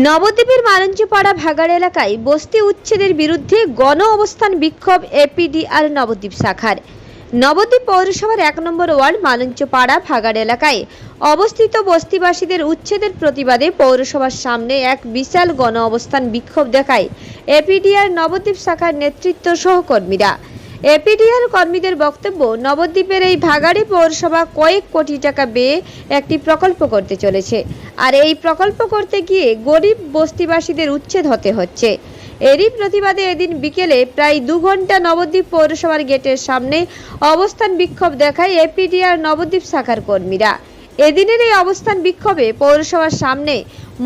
নবদ্বীপের মালঞ্চপাড়া ভাগাড় এলাকায় বস্তি উচ্ছেদের বিরুদ্ধে গণ অবস্থান বিক্ষোভ এপিডিআর নবদ্বীপ শাখার। নবদ্বীপ পৌরসভার এক নম্বর ওয়ার্ড মালঞ্চপাড়া ভাগাড় এলাকায় অবস্থিত বস্তিবাসীদের উচ্ছেদের প্রতিবাদে পৌরসভার সামনে এক বিশাল গণ অবস্থান বিক্ষোভ দেখায় এপিডিআর নবদ্বীপ শাখার নেতৃত্ব সহকর্মীরা। এপিডিআর কর্মীদের বক্তব্য, নবদ্বীপের এই ভাগাড়ি পৌরসভা কয়েক কোটি টাকা ব্যয়ে একটি প্রকল্প করতে চলেছে। আর এই প্রকল্প করতে গিয়ে গরিব বস্তিবাসীদের উচ্ছেদ হতে হচ্ছে। এরই প্রতিবাদে এদিন বিকেলে প্রায় দু ঘণ্টা নবদ্বীপ পৌরসভার গেটের সামনে অবস্থান বিক্ষোভ দেখায় এপিডিআর নবদ্বীপ শাখার কর্মীরা। এদিনের এই অবস্থান বিক্ষোভে পৌরসভার সামনে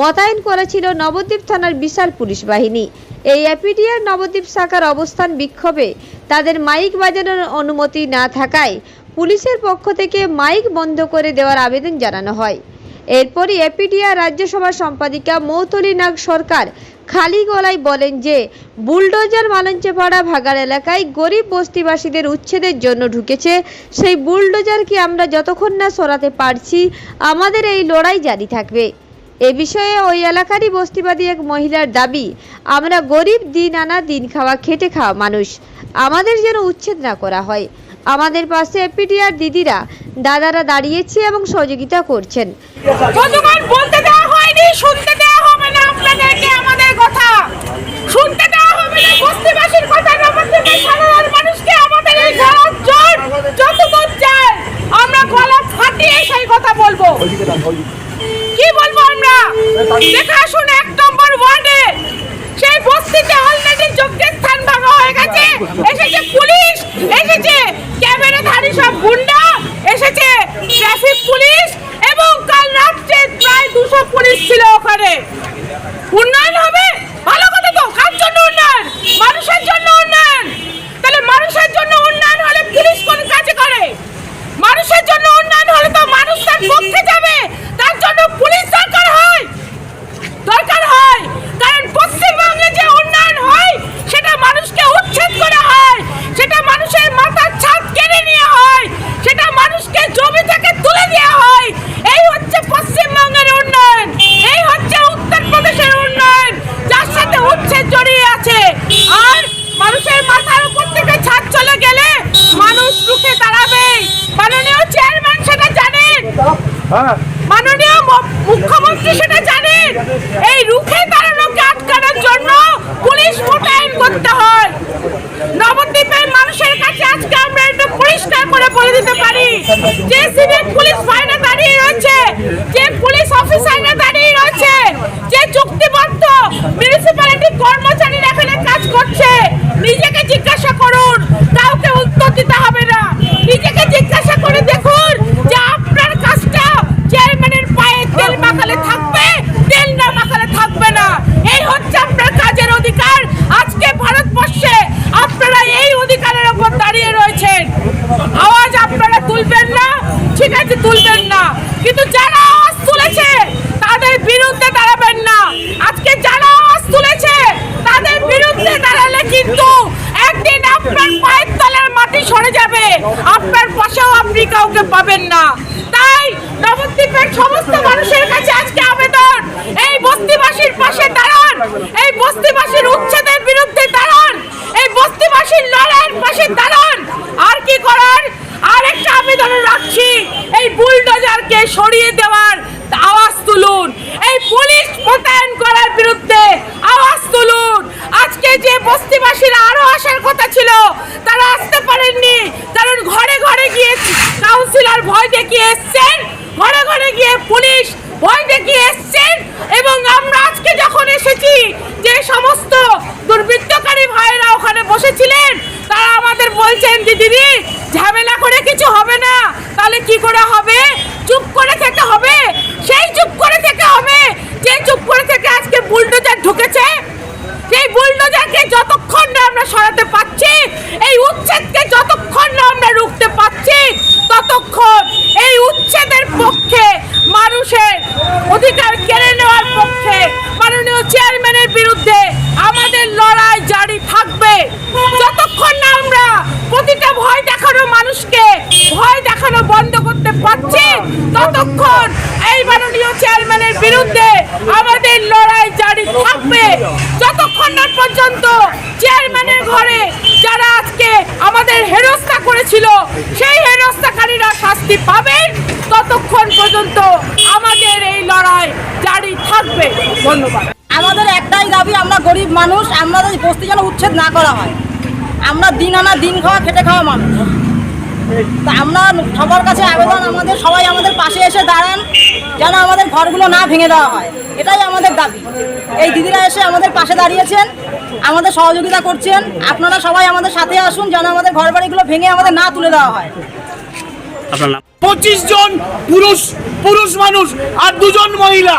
মোতায়েন করা ছিল নবদ্বীপ থানার বিশাল পুলিশ বাহিনী। এই এপিডিআর নবদ্বীপ শাখার অবস্থান বিক্ষোভে। তাদের মাইক বাজানোর অনুমতি না থাকায় পুলিশের পক্ষ থেকে মাইক বন্ধ করে দেওয়ার আবেদন জানানো হয়। এরপরই এপিডিআর রাজ্যসভার সম্পাদিকা মৌতলি নাগ সরকার খালি গলায় বলেন যে, বুলডোজার মালঞ্চেপাড়া ভাগাড় এলাকায় গরিব বস্তিবাসীদের উচ্ছেদের জন্য ঢুকেছে। সেই বুলডোজারকে আমরা যতক্ষণ না সরাতে পারছি, আমাদের এই লড়াই জারি থাকবে। এ বিষয়ে ওই এলাকারই বস্তিবাদী এক মহিলার দাবি, আমরা গরিব দিন আনা দিন খাওয়া, খেটে খাওয়া মানুষ। আমাদের যেন উচ্ছেদ না করা হয়। আমাদের পাশে এপিডিআর দিদিরা, দাদারা দাঁড়িয়েছে এবং সহযোগিতা করছেন। আমরা কথা বলব। আমরা দেখে আসুন এক নম্বর ওয়ার্ডে সেই বস্তিতে অলরেডি যোগ্যের স্থান ভাঙা হয়ে গেছে এসেছে পুলিশ এসেছে ক্যামেরাধারী সব গুন্ডা এসেছে ট্রাফিক পুলিশ এবং কাল রাত্রে প্রায় দুশো পুলিশ ছিল ওখানে উন্নয়ন হবে ভালো কথা তো কার জন্য উন্নয়ন মানুষের জন্য উন্নয়ন তাহলে মানুষের জন্য উন্নয়ন হলে পুলিশ কোন কাজে করে মানুষের জন্য উন্নয়ন হলে তো মানুষ তার পক্ষে যাবে তার জন্য পুলিশ দরকার হয় দরকার হয় কারণ পশ্চিমবঙ্গে যে উন্নয়ন হয় সেটা মানুষকে উচ্ছেদ করা হয় সেটা মানুষের মাথার ছাদ কেড়ে নেওয়া হয় সেটা মানুষকে জমি থেকে তুলে দেওয়া হয় এই হচ্ছে পশ্চিমবঙ্গের উন্নয়ন এই হচ্ছে উত্তরপ্রদেশের উন্নয়ন যার সাথে উচ্ছেদ জড়িয়ে আছে আর মানুষের মাথার উপর থেকে ছাদ চলে গেলে মানুষ রুখে দাঁড়াবে মাননীয় চেয়ারম্যান সেটা জানেন মাননীয় মুখ্যমন্ত্রী সেটা জানেন, এই রুখে দাঁড়ানোকে আটকানোর জন্য পুলিশ মোতায়েন করতে হয়। নবদ্বীপের মানুষের কাছে আজকে আমরা একটু পরিষ্কার করে দিতে পারি, যে সিভিক পুলিশ বাহিনী দাঁড়িয়ে রয়েছে, যে পুলিশ অফিসাররা দাঁড়িয়ে রয়েছে, যে চুক্তিবদ্ধ মিউনিসিপ্যালিটি কর্মচারীরা কাজ করছে, নিজেকে জিজ্ঞাসা করুন কাউকে উত্তর দিতে হবে না নিজেকে জিজ্ঞাসা করে দেখুন যে আপনার কাজটা চেয়ারম্যানের পায়ে তেল মাখালে থাকবে তেল না মাখালে থাকবে না এই হচ্ছে আপনার কাজের অধিকার আজকে ভারতবর্ষে আপনারা এই অধিকারের উপর দাঁড়িয়ে রয়েছেন আওয়াজ আপনারা তুলবেন না ঠিক আছে তুলবেন না কিন্তু যারা আওয়াজ তুলেছে তাদের বিরুদ্ধে দাঁড়াবেন না আজকে যারা আওয়াজ তুলেছে তাদের বিরুদ্ধে দাঁড়ালে কিন্তু একদিন আপনার পায়ের তলার মাটি সরে যাবে আপনার আপনি কাউকে পাবেন না। তাই নবদ্বীপের সমস্ত মানুষের কাছে আজকে আবেদন। এই বস্তিবাসীর পাশে দাঁড়ান। এই বস্তিবাসীর উচ্ছেদের বিরুদ্ধে দাঁড়ান। এই বস্তিবাসীর লড়াইয়ের পাশে দাঁড়ান। আর কি করার? আর একটা আবেদন রাখছি। এই বুলডোজারকে সরিয়ে দেওয়ার আওয়াজ তুলুন। এই পুলিশ মোতায়েন করার বিরুদ্ধে আওয়াজ তুলুন। আজকে যে বস্তিবাসীরা আরও আসার কথা ছিল তারা আসতে পারেননি কারণ ঘরে ঘরে গিয়ে কাউন্সিলর ভয় দেখিয়ে এসছেন। ঘরে ঘরে গিয়ে পুলিশ ভয় দেখিয়ে এসছেন এবং আমরা আজকে যখন এসেছি, যে সমস্ত দুর্বৃত্তকারী ভাইয়েরা ওখানে বসেছিলেন, তারা আমাদের বলছেন যে, দিদি, ঝামেলা করে কিছু হবে না। তাহলে কি করে হবে? আমাদের লড়াই জারি থাকবে। যতক্ষণ না পর্যন্ত চেয়ারম্যানের ঘরে যারা আজকে আমাদের হেনস্থা করেছিল, সেই হেনস্থাকারীরা শাস্তি পাবেন ততক্ষণ পর্যন্ত আমাদের এই লড়াই জারি থাকবে। ধন্যবাদ। আমাদের একটাই দাবি, আমরা গরিব মানুষ আমাদের বস্তি যেন উচ্ছেদ না করা হয়, আমরা দিন আনা দিন খাওয়া খেটে খাওয়া মানুষ। তা আমরা সবার কাছে আবেদন, আমাদের সবাই আমাদের পাশে এসে দাঁড়ান, যেন আমাদের ঘরগুলো না ভেঙে দেওয়া হয়। এটাই আমাদের দাবি। এই দিদিরা এসে আমাদের পাশে দাঁড়িয়েছেন, আমাদের সহযোগিতা করছেন। আপনারা সবাই আমাদের সাথে আসুন, যেন আমাদের ঘর বাড়িগুলো ভেঙে আমাদের না তুলে দেওয়া হয়। পঁচিশ জন পুরুষ পুরুষ মানুষ আর দুজন মহিলা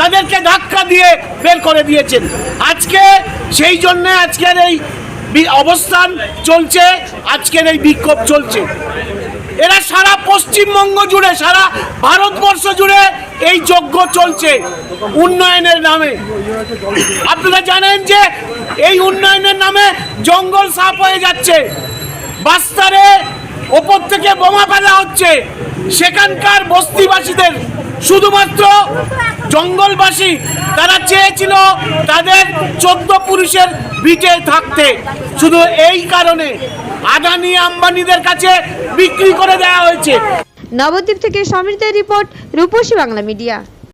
তাদেরকে ধাক্কা দিয়ে বের করে দিয়েছেন। আজকে সেই জন্য আজকের এই অবস্থান চলছে, আজকের এই বিক্ষোভ চলছে। এরা সারা পশ্চিমবঙ্গ জুড়ে, সারা ভারতবর্ষ জুড়ে এই যজ্ঞ চলছে উন্নয়নের নামে। আপনারা জানেন যে এই উন্নয়নের নামে জঙ্গল সাফ হয়ে যাচ্ছে। বাস্তারে ওপর থেকে বোমা ফেলা হচ্ছে। সেখানকার বস্তিবাসীদের শুধুমাত্র জঙ্গলবাসী তারা চেয়েছিল তাদের চোদ্দ পুরুষের বিটে থাকতে। শুধু এই কারণে আদানি আম্বানিদের কাছে বিক্রি করে দেওয়া হয়েছে। নবদ্বীপ থেকে সমৃদ্ধের রিপোর্ট রূপসী বাংলা মিডিয়া।